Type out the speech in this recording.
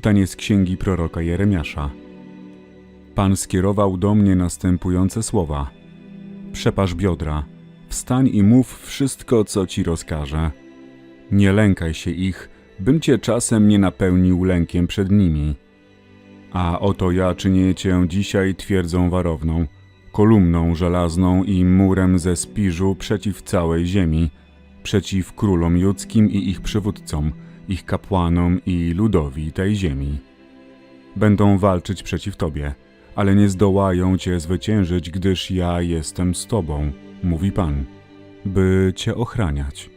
Czytanie z księgi proroka Jeremiasza. Pan skierował do mnie następujące słowa: Przepasz biodra, wstań i mów wszystko, co ci rozkażę. Nie lękaj się ich, bym cię czasem nie napełnił lękiem przed nimi. A oto ja czynię cię dzisiaj twierdzą warowną, kolumną żelazną i murem ze spiżu przeciw całej ziemi, przeciw królom judzkim i ich przywódcom, ich kapłanom i ludowi tej ziemi. Będą walczyć przeciw tobie, ale nie zdołają cię zwyciężyć, gdyż ja jestem z tobą, mówi Pan, by cię ochraniać.